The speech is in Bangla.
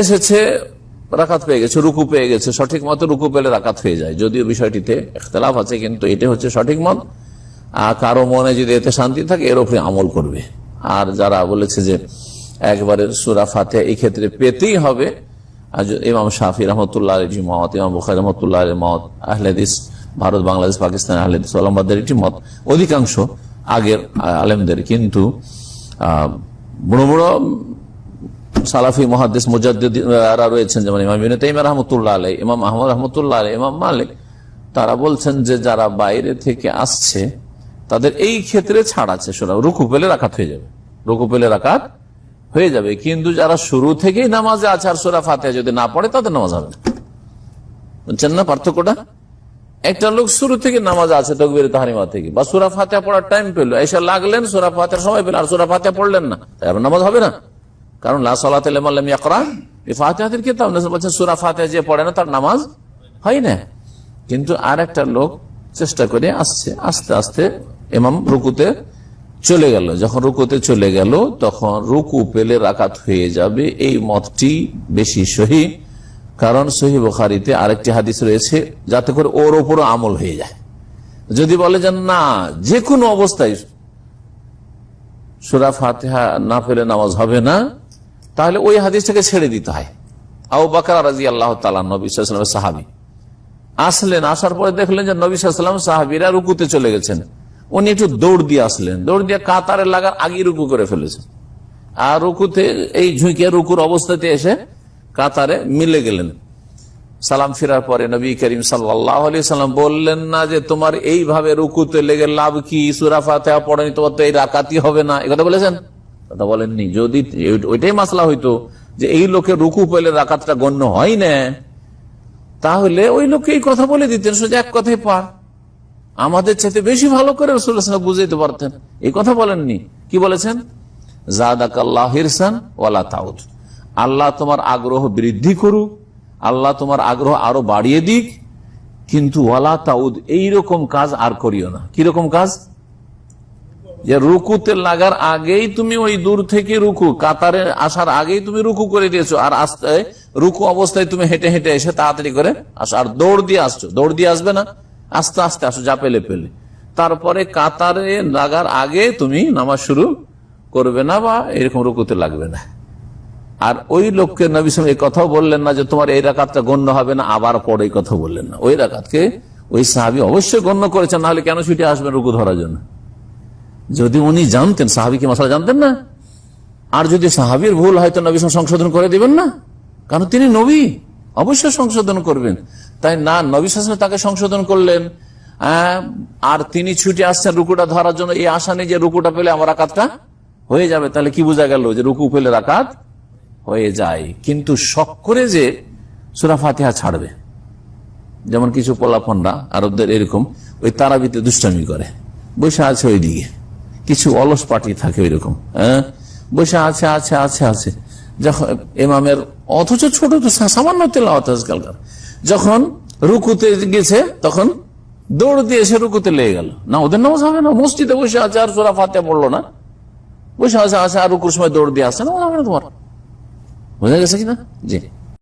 এসেছে, রাকাত পেয়ে গেছে, রুকু পেয়ে গেছে, সঠিক মতো রুকু পেলে রাকাত হয়ে যায়। যদিও বিষয়টিতে ইখতলাফ আছে, কিন্তু এটা হচ্ছে সঠিক মত। আর কারও মনে যদি এতে শান্তি থাকে, এর উপরে আমল করবে। আর যারা বলেছে যে একবারে সুরা ফাতে এই ক্ষেত্রে পেতেই হবে ইমাম শাফি রহমতুল্লাহ এটি মত, ইমাম বুখারি রহমতুল্লাহ মত, আহলেদিস, ভারত, বাংলাদেশ, পাকিস্তান, আহলেদিস আলমবাদের এটি মত। অধিকাংশ আগের আলেমদের কিন্তু বড় বড় সালাফি মহাদিস মুজাদ্দিদরা রয়েছেন, যেমন ইমাম তাইমিয়া রহমতুল্লাহ আলাই ইমাম আহমদ রহমতুল্লাহ আলাই ইমাম মালিক, তারা বলছেন যে যারা বাইরে থেকে আসছে, তাদের এই ক্ষেত্রে ছাড় আছে সোনা রুকু পেলে রাখাত হয়ে যাবে। রুকু পেলে রাখাত হয়ে যাবে, কিন্তু যারা শুরু থেকেই নামাজে আছে আর সোরা ফাতে যদি না পড়ে, তাদের নামাজ হবে। বুঝছেন না পার্থক্যটা? একটা লোক শুরু থেকে নামাজ আছে, তকবির তাহারিমা থেকে, বা সুরা ফাতে পড়ার টাইম পেল, এসে লাগলেন, সুরা ফাতের সময় পেলেন আর সুরা ফাতে পড়লেন না তাই নামাজ হবে না। কারণ বলছেন, সূরা ফাতিহা যে পড়ে না, তার নামাজ হয় না। কিন্তু আর একটা লোক চেষ্টা করে আসছে, আস্তে আস্তে এমাম রুকুতে চলে গেল। যখন রুকুতে চলে গেল, তখন রুকু পেলে রাকাত হয়ে যাবে। এই মতটি বেশি সহি, কারণ সহি বুখারিতে আরেকটি হাদিস রয়েছে, যাতে করে ওর ওপরও আমল হয়ে যায়। যদি বলে যে, না যে কোনো অবস্থায় সুরা ফাতেহা না পেলে নামাজ হবে না তাহলে ওই হাদিসটাকে ছেড়ে দিতে হয়। আবু বাকার আল্লাহ সাহাবি। আসলেন, আসার পরে দেখলেন যে নবী সাল্লাম সাহাবিরা রুকুতে চলে গেছেন। উনি একটু দৌড় দিয়ে আসলেন। দৌড় দিয়ে কাতারে লাগার আগে রুকু করে ফেলেছেন। আর রুকুতে এই ঝুঁকে রুকুর অবস্থাতে এসে কাতারে মিলে গেলেন। সালাম ফিরার পরে নবী করিম সাল্লাম বললেন, না যে তোমার এইভাবে রুকুতে লেগে লাভ কি? সুরা ফাতেহা পড়েনি, তোমার তো এই রাকাতি হবে না। এ কথা বলেছেন? কথা বলেননি। যদি ওইটাই মাসলা হইতো যে এই লোকের রুকু পেলে রাকাতটা গণ্য হয় না, তাহলে ওই লোককে এই কথা বলে দিতেন, সোজা এক কথাই পার। আমাদের চাইতে বেশি ভালো করে বুঝাইতে পারতেন। এই কথা বলেননি। কি বলেছেন? ওয়ালা তাউদ আল্লাহ তোমার আগ্রহ বৃদ্ধি করুক, আল্লাহ তোমার আগ্রহ আরও বাড়িয়ে দিক, কিন্তু ওয়ালা তাউদ এইরকম কাজ আর করিও না। কীরকম কাজ? যে রুকুতে লাগার আগেই তুমি ওই দূর থেকে রুকু, কাতারে আসার আগেই তুমি রুকু করে দিয়েছ, আর আসতে রুকু অবস্থায় তুমি হেঁটে হেঁটে এসে তাড়াতাড়ি করে আসো, আর দৌড় দিয়ে আসছো, দৌড় দিয়ে আসবে না, আস্তে আস্তে আসো, যা পেলে পেলে। তারপরে কাতারে লাগার আগে তুমি নামাজ শুরু করবে না বা এরকম রুকুতে লাগবে না। আর ওই লোককে নবী এই কথাও বললেন না যে তোমার এই রাকাতটা গণ্য হবে না, আবার পরে কথা বললেন না। ওই রাকাতকে ওই সাহাবি অবশ্যই গণ্য করেছেন, নাহলে কেন ছুটে আসবেন রুকু ধরার জন্য? যদি উনি জানতেন সাহাবি কি মশলা জানতেন না? আর যদি সাহাবির ভুল হয়তো নবী সংশোধন করে দিবেন না? কারণ তিনি নবী অবশ্যই সংশোধন করবেন। তাই না নবী সালাম তাকে সংশোধন করলেন? আহ, আর তিনি ছুটে আসছেন রুকুটা ধরার জন্য এই আশা নেই যে রুকুটা পেলে আমার আকাতটা হয়ে যাবে। তাহলে কি বোঝা গেল যে রুকু পেলে রাকাত হয়ে যায়? কিন্তু শখ করে যে সুরা ফাতিহা ছাড়বে। যেমন কিছু পোলাপনরা আরবদের এরকম ওই তারাবিতে দুষ্টামি করে। বসে আছে ওইদিকে। কিছু অলস পার্টি থাকে ওইরকম হ্যাঁ? বসে আছে আছে আছে আছে। যখন এমামের অথচ ছোট তো সামান্য তেলাওয়াত আজকালকার। যখন রুকুতে গেছে, তখন দৌড় দিয়ে এসে রুকুতে লেগে গেল। না, ওদের নামাজ হবে না, মসজিদে বসে আছে, আর সোরা ফাতিয়া পড়ল না। বসে আছে আছে, আর রুকুর সময় দৌড় দিয়ে আসছে না হবে না তোমার। বোঝা গেছে কিনা? জি।